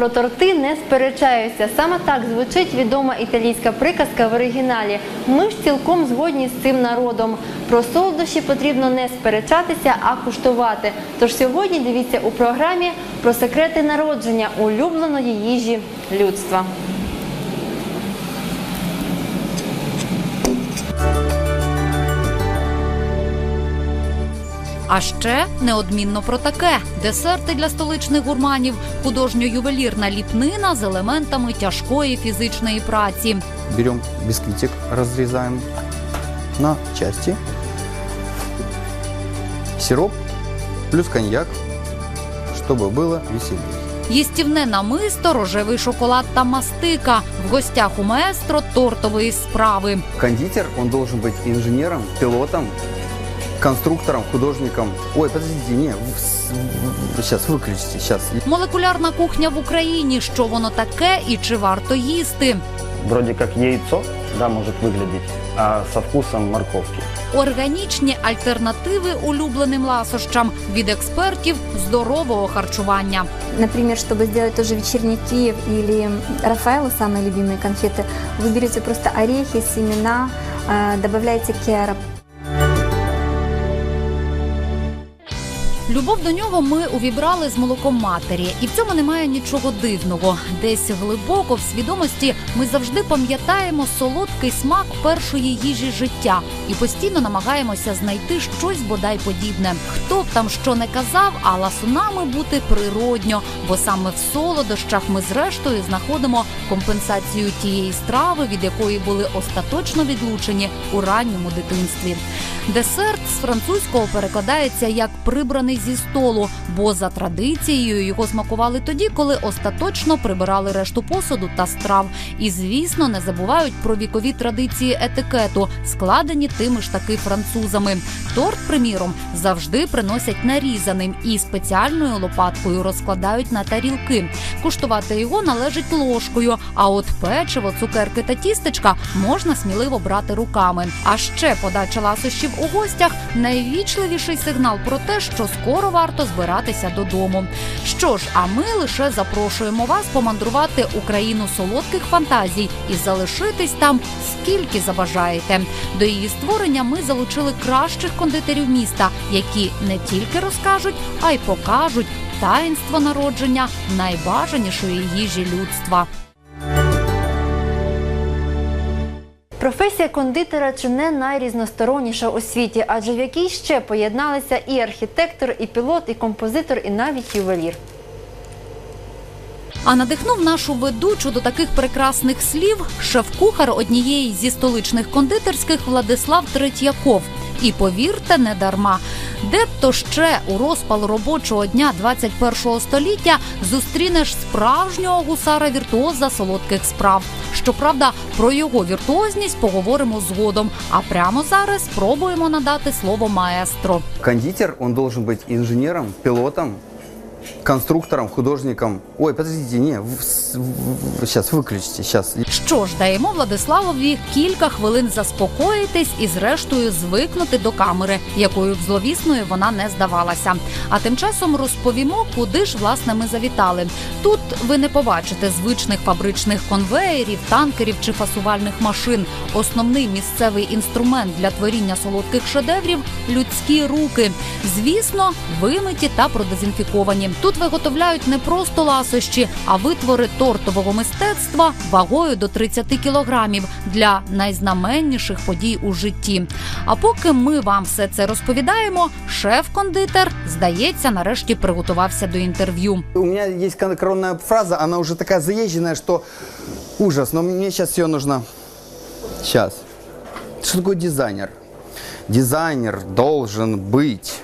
Про торти не сперечаюся. Саме так звучить відома італійська приказка в оригіналі. Ми ж цілком згодні з цим народом. Про солодощі потрібно не сперечатися, а куштувати. Тож сьогодні дивіться у програмі про секрети народження улюбленої їжі людства. А ще неодмінно про таке: десерти для столичних гурманів, художньо-ювелірна ліпнина з елементами тяжкої фізичної праці. Берем бисквитик, разрезаем на части. Сироп плюс коньяк, чтобы было веселее. Їстівне намисто, рожевий шоколад та мастика. В гостях у маестро тортової справи. Кондитер, он должен быть инженером, пилотом, конструктором, художником. Ой, подождите, не, сейчас выключите, сейчас. Молекулярна кухня в Україні. Що воно таке і чи варто їсти? вроде как яйцо, да, может выглядеть, а со вкусом морковки. Органічні альтернативи улюбленим ласощам від експертів здорового харчування. Например, чтобы сделать тоже вечерний Киев или Рафаэлу, самые любимые конфеты, вы берете просто орехи, семена, э, добавляете кероп, Любов до нього ми увібрали з молоком матері, і в цьому немає нічого дивного. Десь глибоко в свідомості ми завжди пам'ятаємо солодкий смак першої їжі життя і постійно намагаємося знайти щось бодай подібне. Хто б там що не казав, а ласунами бути природньо, бо саме в солодощах ми зрештою знаходимо компенсацію тієї страви, від якої були остаточно відлучені у ранньому дитинстві. Десерт з французького перекладається як прибраний зі столу, бо за традицією його смакували тоді, коли остаточно прибирали решту посуду та страв. І звісно, не забувають про вікові традиції етикету, складені тими ж таки французами. Торт, приміром, завжди приносять нарізаним і спеціальною лопаткою розкладають на тарілки. Куштувати його належить ложкою. А от печиво, цукерки та тістечка можна сміливо брати руками. А ще подача ласощів у гостях найвічливіший сигнал про те, що скоро варто збиратися додому. Що ж, а ми лише запрошуємо вас помандрувати Україну солодких фантазій і залишитись там скільки забажаєте. До її створення ми залучили кращих кондитерів міста, які не тільки розкажуть, а й покажуть таїнство народження найбажанішої їжі людства. Професія кондитера чи не найрізносторонніша у світі, адже в якій ще поєдналися і архітектор, і пілот, і композитор, і навіть ювелір. А надихнув нашу ведучу до таких прекрасних слів шеф-кухар однієї зі столичних кондитерських Владислав Третьяков. І повірте, не дарма. Де б то ще у розпал робочого дня 21-го століття зустрінеш справжнього гусара віртуоза солодких справ. Щоправда, про його віртуозність поговоримо згодом. А прямо зараз спробуємо надати слово маестро. Кондитер, он должен быть инженером, пилотом, конструктором, художником. Ой, подождите, не, сейчас выключите, сейчас. Що ж, даємо Владиславові кілька хвилин заспокоїтись і, зрештою, звикнути до камери, якою б зловісною вона не здавалася. А тим часом розповімо, куди ж власне ми завітали. Тут ви не побачите звичних фабричних конвеєрів, танкерів чи фасувальних машин. Основний місцевий інструмент для творіння солодких шедеврів людські руки. Звісно, вимиті та продезінфіковані. Тут виготовляють не просто ласощі, а витвори тортового мистецтва вагою до 30 кілограмів для найзнаменніших подій у житті. А поки ми вам все це розповідаємо, шеф-кондитер, здається, нарешті приготувався до інтерв'ю. У меня есть кон- коронная фраза, она уже такая заезженная, что ужас, но мне сейчас ее нужно. Сейчас. Что такое дизайнер? Дизайнер должен быть.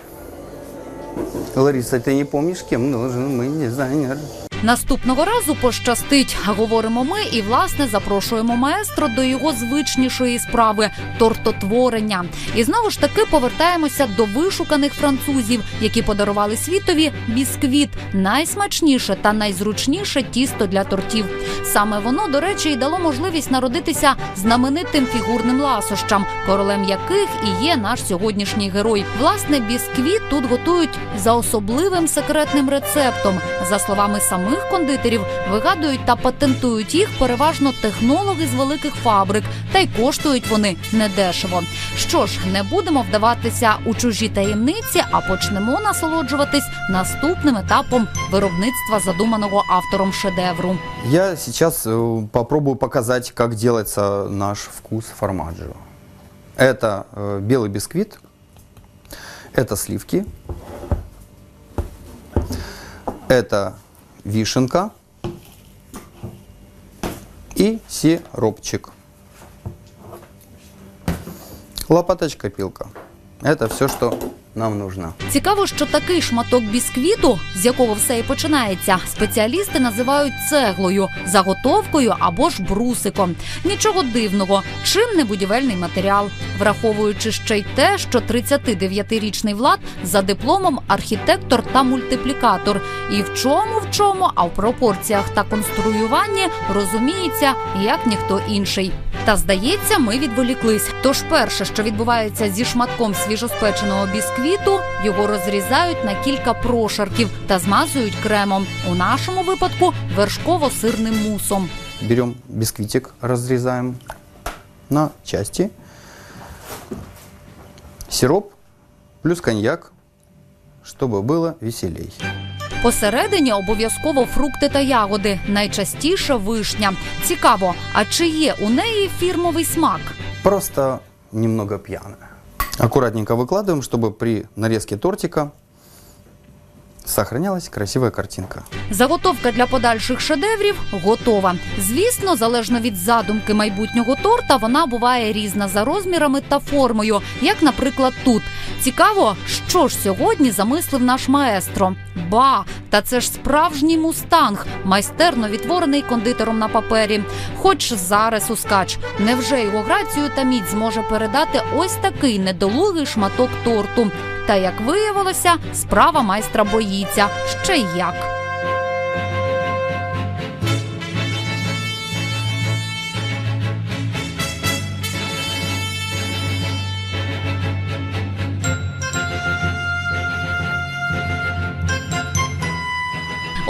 Лариса, ты не помнишь, кем нужен мы дизайнер? Наступного разу пощастить. Говоримо ми і власне запрошуємо маестро до його звичнішої справи тортотворення. І знову ж таки повертаємося до вишуканих французів, які подарували світові бісквіт найсмачніше та найзручніше тісто для тортів. Саме воно, до речі, і дало можливість народитися знаменитим фігурним ласощам, королем яких і є наш сьогоднішній герой. Власне, бісквіт тут готують за особливим секретним рецептом. За словами самих самих кондитерів вигадують та патентують їх переважно технологи з великих фабрик, та й коштують вони недешево. Що ж, не будемо вдаватися у чужі таємниці, а почнемо насолоджуватись наступним етапом виробництва задуманого автором шедевру. Я сейчас э, попробую показать, как делается наш вкус формаджио. Это э, белый бисквит, это сливки, Это вишенка и сиропчик. Лопаточка-пилка. Это все, что нам нужно. Цікаво, що такий шматок бісквіту, з якого все і починається, спеціалісти називають цеглою, заготовкою або ж брусиком. Нічого дивного, чим не будівельний матеріал, враховуючи ще й те, що 39-річний влад за дипломом архітектор та мультиплікатор. І в чому в чому, а в пропорціях та конструюванні розуміється як ніхто інший. Та здається, ми відволіклись. Тож перше, що відбувається зі шматком свіжоспеченого бісквіту, його розрізають на кілька прошарків та змазують кремом. У нашому випадку вершково-сирним мусом. Берем бисквитик, разрезаем на части. Сироп плюс коньяк, чтобы было веселей. Посередині обов'язково фрукти та ягоди, найчастіше вишня. Цікаво, а чи є у неї фірмовий смак? Просто немного пьяная. Аккуратненько выкладываем, чтобы при нарезке тортика сохранялась красивая картинка. Заготовка для подальших шедеврів готова. Звісно, залежно від задумки майбутнього торта, вона буває різна за розмірами та формою, як, наприклад, тут. Цікаво, що ж сьогодні замислив наш маестро. Ба, та це ж справжній мустанг, майстерно відтворений кондитером на папері. Хоч зараз ускач, невже його грацію та міць зможе передати ось такий недолугий шматок торту. Та як виявилося, справа майстра боїться ще й як.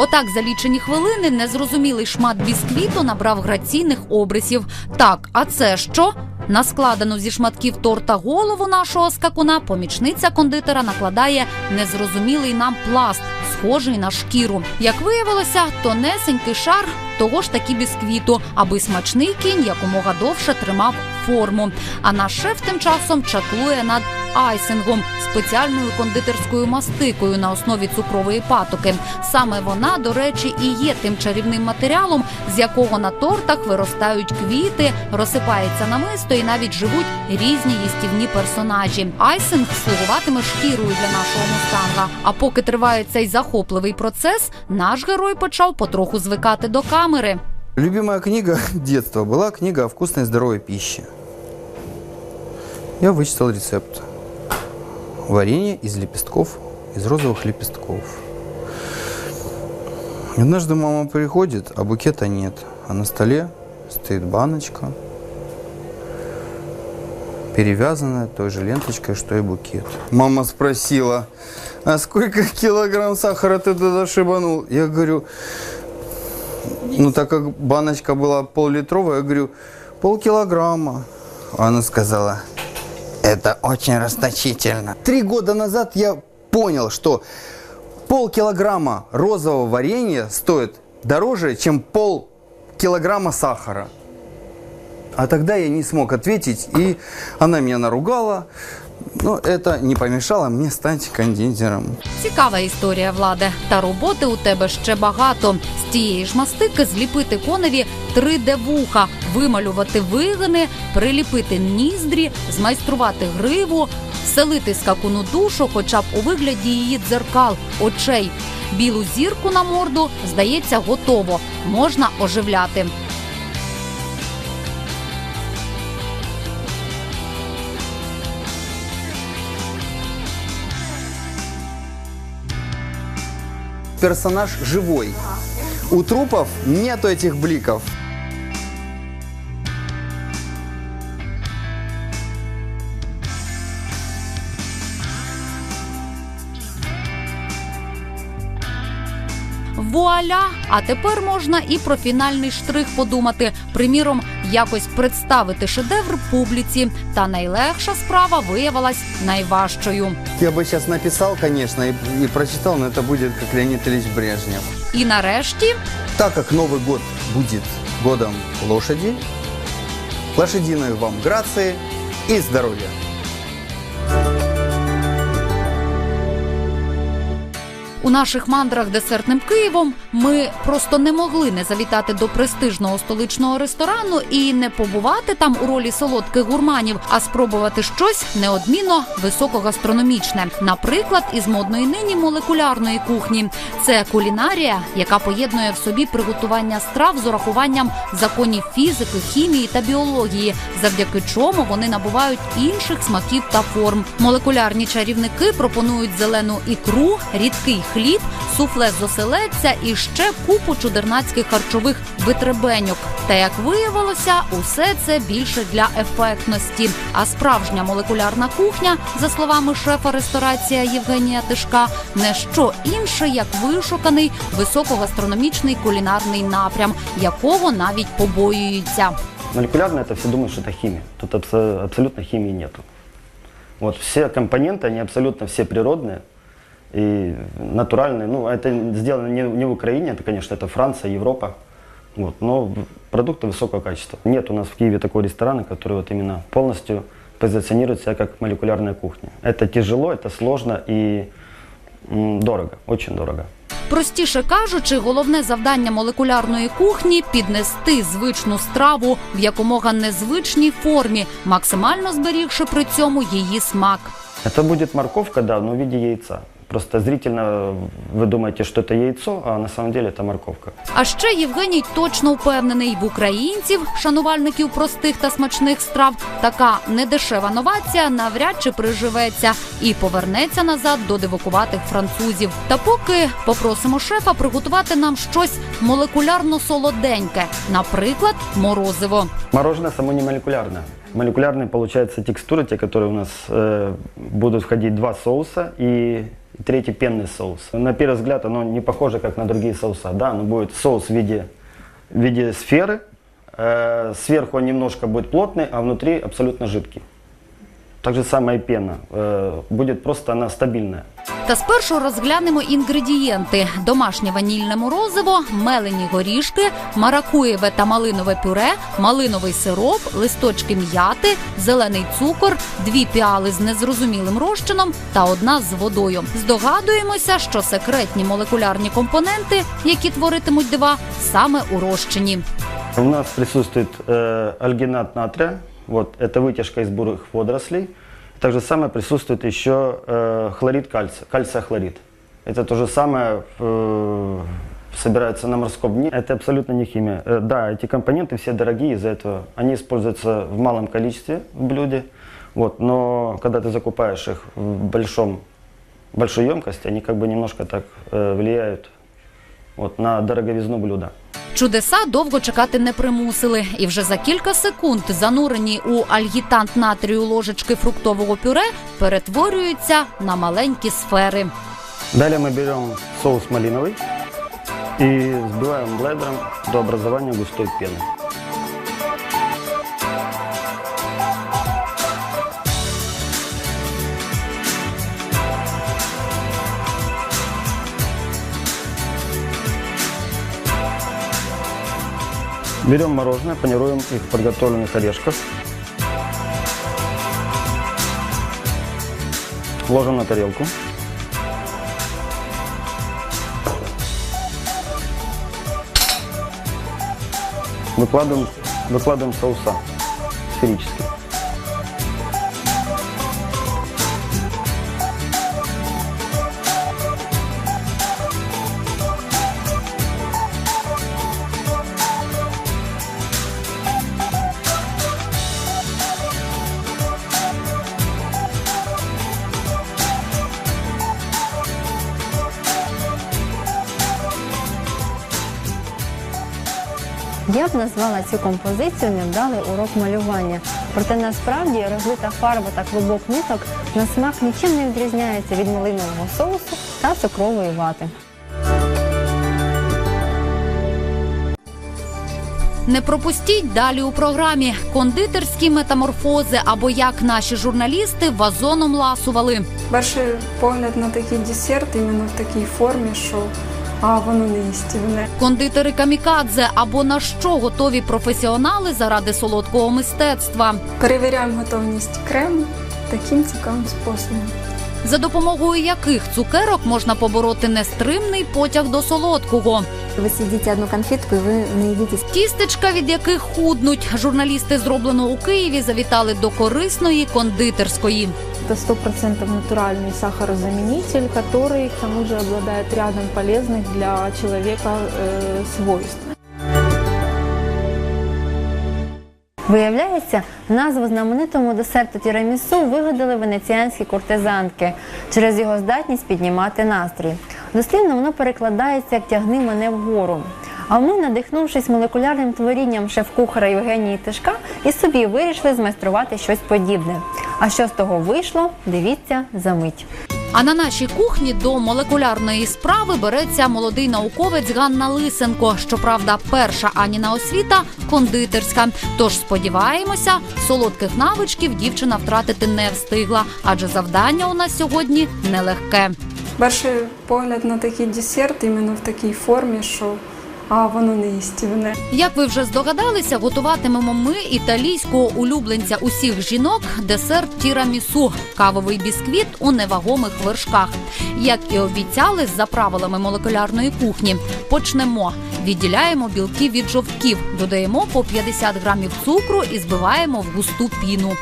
Отак за лічені хвилини незрозумілий шмат бісквіту набрав граційних обрисів. Так, а це що? На складену зі шматків торта голову нашого скакуна помічниця кондитера накладає незрозумілий нам пласт, схожий на шкіру. Як виявилося, тонесенький шар того ж таки бісквіту, аби смачний кінь якомога довше тримав форму. А наш шеф тим часом чаклує над айсингом спеціальною кондитерською мастикою на основі цукрової патоки. Саме вона, до речі, і є тим чарівним матеріалом, з якого на тортах виростають квіти, розсипається намисто і навіть живуть різні їстівні персонажі. Айсинг слугуватиме шкірою для нашого мустанга. А поки триває цей захопливий процес, наш герой почав потроху звикати до камери. Любимая книга детства была книга о вкусной и здоровой. Я вычитал рецепт. Варенье из лепестков, из розовых лепестков. И Однажды мама приходит, а букета нет. А на столе стоит баночка, перевязанная той же ленточкой, что и букет. Мама спросила, а сколько килограмм сахара ты туда шибанул? Я говорю, ну, так как баночка была пол-литровая, я говорю, полкилограмма. Она сказала, это очень расточительно. Три года назад я понял, что полкилограмма розового варенья стоит дороже, чем пол килограмма сахара. А тогда я не смог ответить, и она меня наругала. Но это не помешало мне стать кондитером. Цікава історія влади. Та роботи у тебе ще багато. З тієї ж мастики зліпити коневі 3D-вуха, вималювати вигини, приліпити ніздрі, змайструвати гриву, вселити скакуну душу, хоча б у вигляді її дзеркал, очей. Білу зірку на морду, здається, готово. Можна оживляти. Персонаж живой. У трупов нету этих бликов. Вуаля! А тепер можна і про фінальний штрих подумати. Приміром, якось представити шедевр публіці. Та найлегша справа виявилась найважчою. Я бы сейчас написал, конечно, и, и прочитал, но это будет как Леонид Ильич Брежнев. І нарешті Так как Новый год будет годом лошади, лошадиной вам грации и здоровья. У наших мандрах десертним Києвом ми просто не могли не завітати до престижного столичного ресторану і не побувати там у ролі солодких гурманів, а спробувати щось неодмінно високогастрономічне, наприклад, із модної нині молекулярної кухні. Це кулінарія, яка поєднує в собі приготування страв з урахуванням законів фізики, хімії та біології, завдяки чому вони набувають інших смаків та форм. Молекулярні чарівники пропонують зелену ікру, рідкий хліб, суфле з оселедця і ще купу чудернацьких харчових витребеньок. Та як виявилося, усе це більше для ефектності. А справжня молекулярна кухня, за словами шефа ресторація Євгенія Тишка, не що інше, як вишуканий високогастрономічний кулінарний напрям, якого навіть побоюються. Молекулярно это все думают, что это химия. Тут абсо- абсолютно химии нету. Вот все компоненты, они абсолютно все природные и натуральные. Ну, это сделано не, не в Украине, это, конечно, это Франция, Европа. Вот, но в- продукты высокого качества. Нет у нас в Киеве такого ресторана, который вот именно полностью позиционирует себя как молекулярная кухня. Это тяжело, это сложно и м, дорого, очень дорого. Простіше кажучи, головне завдання молекулярної кухні піднести звичну страву в якомога незвичній формі, максимально зберігши при цьому її смак. Это будет морковка, да, но в виде яйца. Просто зрительно вы думаете, что это яйцо, а на самом деле это морковка. А ще Євгеній точно впевнений в українців, шанувальників простих та смачних страв. Така недешева новація навряд чи приживеться і повернеться назад до дивакуватих французів. Та поки попросимо шефа приготувати нам щось молекулярно солоденьке, наприклад, морозиво. Мороженое само не молекулярное. Молекулярные, получается, текстуры, те, которые у нас э, будут входить два соуса и Третий пенный соус. На первый взгляд оно не похоже, как на другие соуса. Да, оно будет соус в виде, в виде сферы. Э, сверху он немножко будет плотный, а внутри абсолютно жидкий. Так же самое и пена. Э, будет просто она стабильная. Та спершу розглянемо інгредієнти: домашнє ванільне морозиво, мелені горішки, маракуєве та малинове пюре, малиновий сироп, листочки м'яти, зелений цукор, дві піали з незрозумілим розчином та одна з водою. Здогадуємося, що секретні молекулярні компоненти, які творитимуть дива, саме у розчині. У нас присутствует э, альгинат натрия, вот, это вытяжка из бурых водорослей. Так же самое присутствует еще э, хлорид кальция, кальция хлорид. Это то же самое э, собирается на морском дне. Это абсолютно не химия. Э, да, эти компоненты все дорогие из-за этого. Они используются в малом количестве в блюде. Вот, но когда ты закупаешь их в большом, большой емкости, они как бы немножко так влияют вот, на дороговизну блюда. Чудеса довго чекати не примусили, і вже за кілька секунд, занурені у альгітант натрію ложечки фруктового пюре, перетворюються на маленькі сфери. Далее мы берем соус малиновый и взбиваем блендером до образования густой пены. Берем мороженое, панируем их в подготовленных орешках. Ложим на тарелку. Выкладываем, выкладываем соуса сферически. Б назвала цю композицію невдалий урок малювання. Проте насправді розлита фарба та клубок ниток на смак нічим не відрізняється від малинового соусу та цукрової вати. Не пропустіть далі у програмі кондитерські метаморфози або як наші журналісти вазоном ласували. Перший погляд на такий десерт іменно в такій формі, що а воно не їстівне. Кондитери камікадзе або на що готові професіонали заради солодкого мистецтва. Перевіряємо готовність крему таким цікавим способом За допомогою яких цукерок можна побороти нестримний потяг до солодкого. Вы съедите одну конфетку, и вы наедитесь. Тістечка, від яких худнуть. Журналісти зроблено у Києві завітали до корисної кондитерської. Это стопроцентов натуральный сахарозаменитель, который к тому же обладает рядом полезных для человека э, свойств. Виявляється, назву знаменитому десерту тірамісу вигадали венеціанські кортизанки через його здатність піднімати настрій. Дослівно воно перекладається як тягни мене вгору. А ми, надихнувшись молекулярним творінням шеф-кухара Євгенії Тишка, і собі вирішили змайструвати щось подібне. А що з того вийшло, дивіться за мить. А на нашій кухні до молекулярної справи береться молодий науковець Ганна Лисенко. Щоправда, перша Аніна освіта кондитерська. Тож сподіваємося, солодких навичків дівчина втратити не встигла, адже завдання у нас сьогодні нелегке. Перший погляд на такий десерт іменно в такій формі, що а воно не їстівне. Як ви вже здогадалися, готуватимемо ми італійського улюбленця усіх жінок десерт тірамісу – кавовий бісквіт у невагомих вершках. Як і обіцяли, за правилами молекулярної кухні. Почнемо. Відділяємо білки від жовтків, додаємо по 50 грамів цукру і збиваємо в густу піну.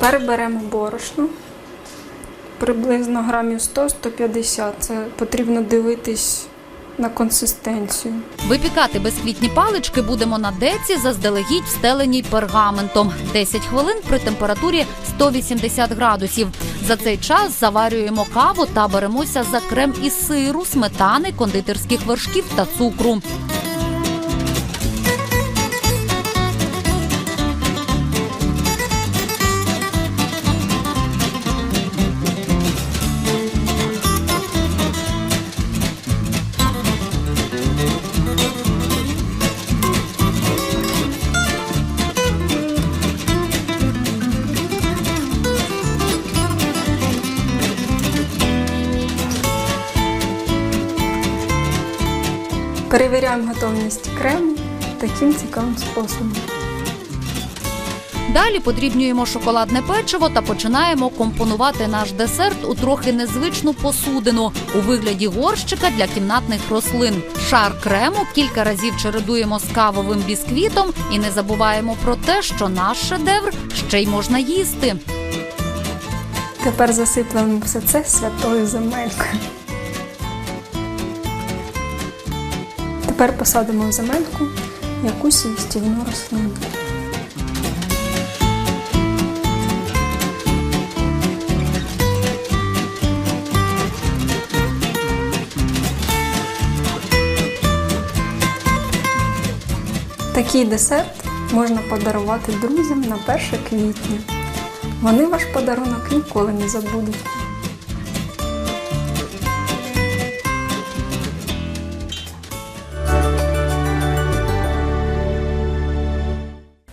Тепер беремо борошно. Приблизно грамів 100-150. Це потрібно дивитись на консистенцію. Випікати безквітні палички будемо на деці заздалегідь встеленій пергаментом. 10 хвилин при температурі 180 градусів. За цей час заварюємо каву та беремося за крем із сиру, сметани, кондитерських вершків та цукру. Перевіряємо готовність крему таким цікавим способом. Далі подрібнюємо шоколадне печиво та починаємо компонувати наш десерт у трохи незвичну посудину у вигляді горщика для кімнатних рослин. Шар крему кілька разів чередуємо з кавовим бісквітом і не забуваємо про те, що наш шедевр ще й можна їсти. Тепер засиплемо все це святою земелькою. Тепер посадимо в земельку якусь їстівну рослину. Такий десерт можна подарувати друзям на 1 квітня. Вони ваш подарунок ніколи не забудуть.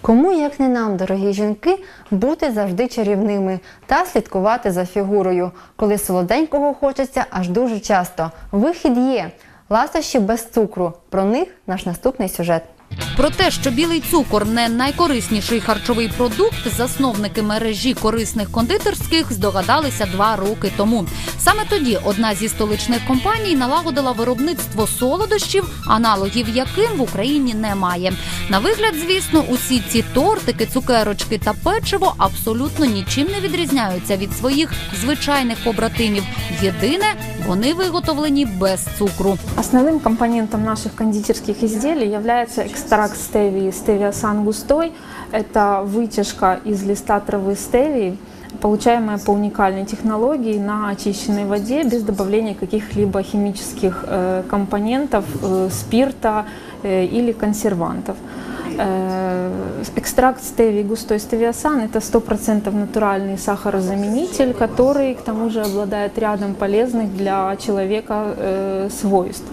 Кому, як не нам, дорогі жінки, бути завжди чарівними та слідкувати за фігурою, коли солоденького хочеться аж дуже часто. Вихід є. Ласощі без цукру. Про них наш наступний сюжет. Про те, що білий цукор не найкорисніший харчовий продукт, засновники мережі корисних кондитерських здогадалися два роки тому. Саме тоді одна зі столичних компаній налагодила виробництво солодощів, аналогів яким в Україні немає. На вигляд, звісно, усі ці тортики, цукерочки та печиво абсолютно нічим не відрізняються від своїх звичайних побратимів. Єдине, вони виготовлені без цукру. Основным компонентом наших кондитерских изделий является экстракт стевии стевия сан густой. Это вытяжка из листа травы стевии, получаемая по уникальной технологии на очищенной воде без добавления каких-либо химических компонентов, спирта или консервантов. Экстракт стевии густой стевиасан – это 100% натуральный сахарозаменитель, который к тому же обладает рядом полезных для человека свойств.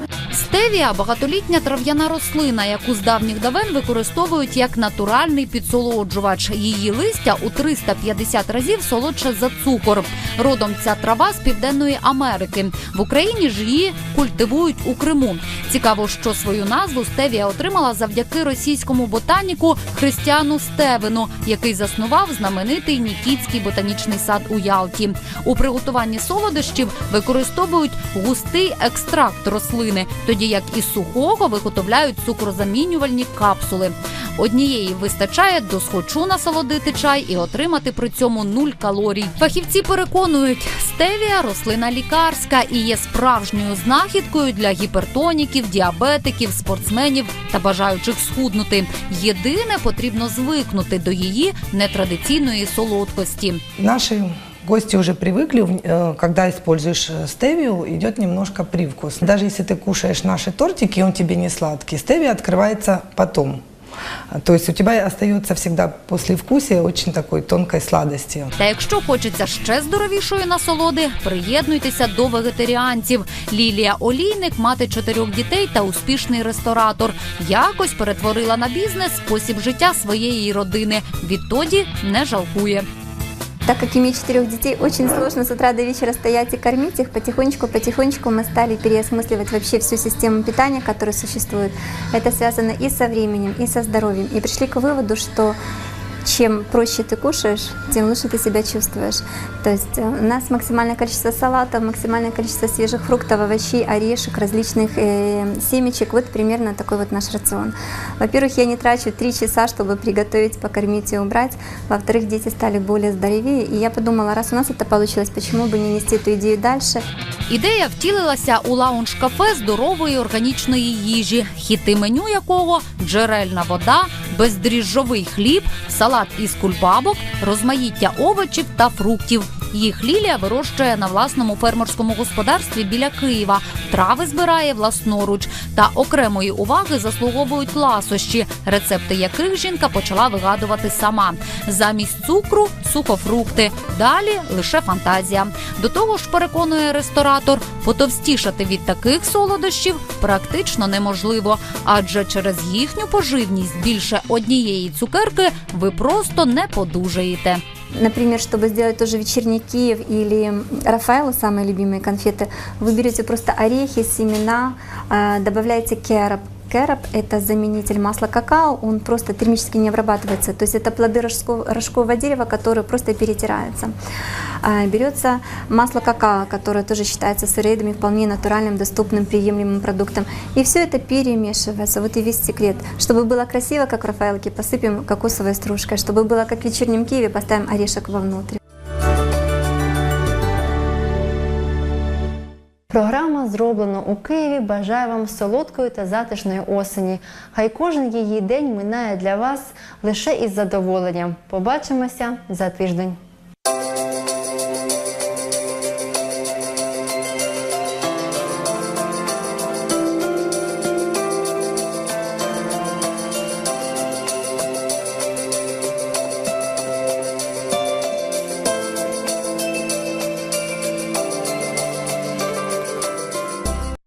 Стевія багатолітня трав'яна рослина, яку з давніх давен використовують як натуральний підсолоджувач. Її листя у 350 разів солодше за цукор. Родом ця трава з південної Америки. В Україні ж її культивують у Криму. Цікаво, що свою назву стевія отримала завдяки російському ботаніку Христіану Стевину, який заснував знаменитий Нікітський ботанічний сад у Ялті. У приготуванні солодощів використовують густий екстракт рослини, тоді як із сухого виготовляють цукрозамінювальні капсули. Однієї вистачає до схочу насолодити чай і отримати при цьому нуль калорій. Фахівці переконують, стевія рослина лікарська і є справжньою знахідкою для гіпертоніків, діабетиків, спортсменів та бажаючих схуднути. Єдине потрібно звикнути до її нетрадиційної солодкості. Наши гости уже привыкли, в- э, когда используешь э, стевию, идет немножко привкус. Даже если ты кушаешь наши тортики, и он тебе не сладкий, стевия открывается потом. А, То есть у тебя остается всегда послевкусие очень такой тонкой сладости. Та якщо хочеться ще здоровішої насолоди, приєднуйтеся до вегетаріанців. Лілія Олійник, мати чотирьох дітей та успішний ресторатор, якось перетворила на бізнес спосіб життя своєї родини. Відтоді не жалкує. Так как имею четырех детей, очень сложно с утра до вечера стоять и кормить их. Потихонечку-потихонечку мы стали переосмысливать вообще всю систему питания, которая существует. Это связано и со временем, и со здоровьем. И пришли к выводу, что чем проще ты кушаешь, тем лучше ты себя чувствуешь. То есть э, у нас максимальное количество салатов, максимальное количество свежих фруктов, овощей, орешек, различных э, семечек. Вот примерно такой вот наш рацион. Во-первых, я не трачу три часа, чтобы приготовить, покормить и убрать. Во-вторых, дети стали более здоровее. И я подумала, раз у нас это получилось, почему бы не нести эту идею дальше? Ідея втілилася у лаунж-кафе здорової органічної їжі, хіти меню якого джерельна вода, бездріжджовий хліб, салат із кульбабок, розмаїття овочів та фруктів. Їх Лілія вирощує на власному фермерському господарстві біля Києва. Трави збирає власноруч. Та окремої уваги заслуговують ласощі, рецепти яких жінка почала вигадувати сама. Замість цукру сухофрукти. Далі лише фантазія. До того ж, переконує ресторатор, потовстішати від таких солодощів практично неможливо, адже через їхню поживність більше однієї цукерки ви просто не подужаєте. Например, чтобы сделать тоже вечерний Киев или Рафаэлу, самые любимые конфеты, вы берете просто орехи, семена, э, добавляете кероп. Кероп – это заменитель масла какао, он просто термически не обрабатывается. То есть это плоды рожкового дерева, которые просто перетираются. А, Берется масло какао, которое тоже считается сыроедами вполне натуральным, доступным, приемлемым продуктом. И все это перемешивается. Вот и весь секрет. Чтобы было красиво, как в Рафаэлке, посыпем кокосовой стружкой. Чтобы было как в вечернем Киеве, поставим орешек вовнутрь. Програма зроблено у Києві. Бажаю вам солодкої та затишної осені. Хай кожен її день минає для вас лише із задоволенням. Побачимося за тиждень.